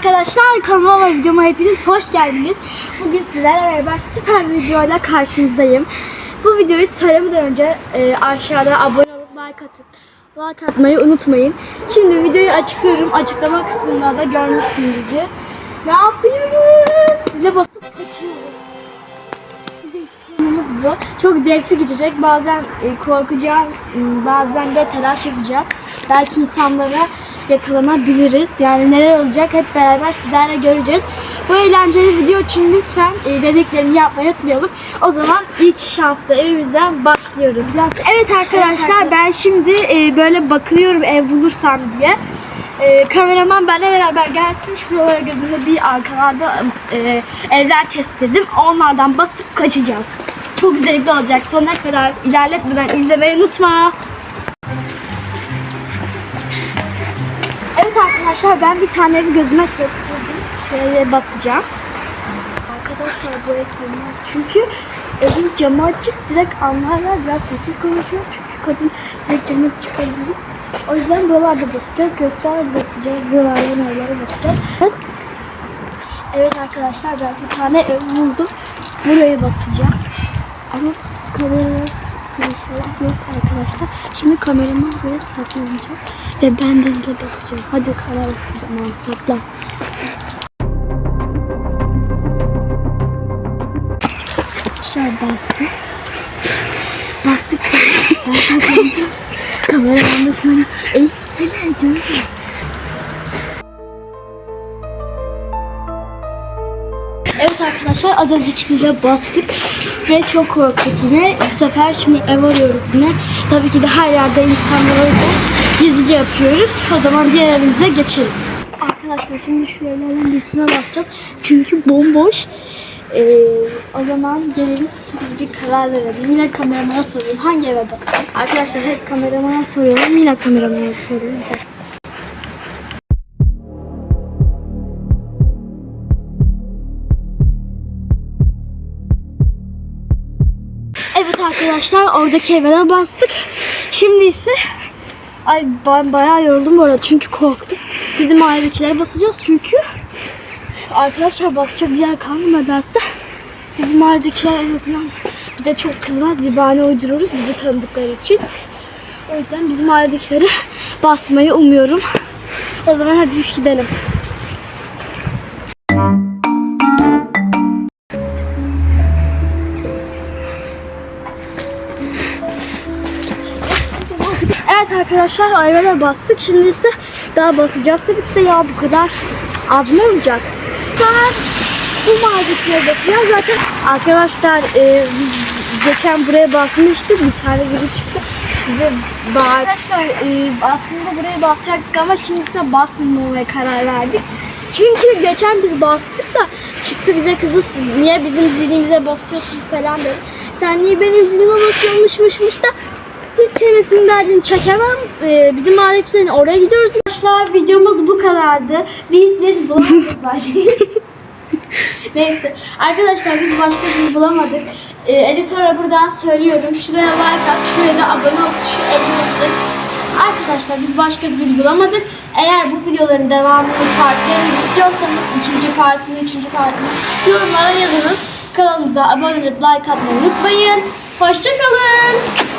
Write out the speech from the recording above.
arkadaşlar kanalıma ve videoma hepiniz hoş geldiniz. Bugün sizlerle beraber süper bir videoyla karşınızdayım. Bu videoyu söylemeden önce e, aşağıda abone olup like atıp like atmayı unutmayın. Şimdi videoyu açıklıyorum. Açıklama kısmında da görmüşsünüzdür. Ne yapıyoruz? Size basıp kaçıyoruz. Planımız bu. Çok zevkli geçecek. Bazen e, korkacağım, bazen de telaş yapacağım. Belki insanlara yakalanabiliriz. Yani neler olacak hep beraber sizlerle göreceğiz. Bu eğlenceli video için lütfen e, dediklerimi yapmayı unutmayalım. O zaman ilk şanslı evimizden başlıyoruz. Evet arkadaşlar ben şimdi e, böyle bakıyorum ev bulursam diye. E, kameraman benimle beraber gelsin. Şuralara gözümde bir arkalarda e, evler kestirdim. Onlardan basıp kaçacağım. Çok zevkli olacak. Sonuna kadar ilerletmeden izlemeyi unutma. Arkadaşlar ben bir tane evi gözüme kestirdim. Şöyle basacağım. Arkadaşlar bu ev olmaz. Çünkü evin camı açık. Direkt anlarlar. Biraz sessiz konuşuyor. Çünkü kadın direkt camı çıkabilir. O yüzden buralarda basacağız. Göster basacağız. Buralardan oralara basacağız. Evet arkadaşlar ben bir tane ev buldum. Burayı basacağım. Ama kamera inşallah yok arkadaşlar. Şimdi kameramı buraya saklanacak. Ve ben de zile basacağım. Hadi kamera zaman sakla. Arkadaşlar bastı. Bastık. Ben saklandım. Kameraman da şöyle eğitsene görüyor. Evet arkadaşlar az önceki size bastık ve çok korktuk yine. Bu sefer şimdi ev arıyoruz yine. Tabii ki de her yerde insanlar olacak. Gizlice yapıyoruz. O zaman diğer evimize geçelim. Arkadaşlar şimdi şu evlerden birisine basacağız. Çünkü bomboş. Ee, o zaman gelin biz bir karar verelim. Yine kameramana sorayım. Hangi eve basayım? Arkadaşlar hep kameramana soruyorum. Yine kameramana soruyorum. Arkadaşlar oradaki eve bastık. Şimdi ise ay ben bayağı yoruldum bu arada çünkü korktum. Bizim ailedekilere basacağız çünkü arkadaşlar basacak bir yer kalmadarsa bizim ailedekiler en azından bize çok kızmaz bir bahane uyduruyoruz bizi tanıdıkları için. O yüzden bizim ailedekileri basmayı umuyorum. O zaman hadi gidelim. Arkadaşlar de bastık. Şimdi ise daha basacağız. Tabii ki de ya bu kadar az mı olacak? Ben bu mağazaya bakacağım. Zaten arkadaşlar e, geçen buraya basmıştık. Bir tane biri çıktı. Bize bağır. Arkadaşlar e, aslında buraya basacaktık ama şimdi ise basmamaya karar verdik. Çünkü geçen biz bastık da çıktı bize kızı siz niye bizim zilimize basıyorsunuz falan dedi. Sen niye benim zilime basıyormuşmuşmuş da hiç çenesinin derdini çekemem. Ee, bizim aletlerin oraya gidiyoruz. Arkadaşlar videomuz bu kadardı. Biz zil bulamadık başka. Neyse. Arkadaşlar biz başka zil bulamadık. Ee, editöre buradan söylüyorum. Şuraya like at, şuraya da abone ol tuşu elini Arkadaşlar biz başka zil bulamadık. Eğer bu videoların devamını, partlarını istiyorsanız ikinci partini, üçüncü partini yorumlara yazınız. Kanalımıza abone olup like atmayı unutmayın. Hoşçakalın.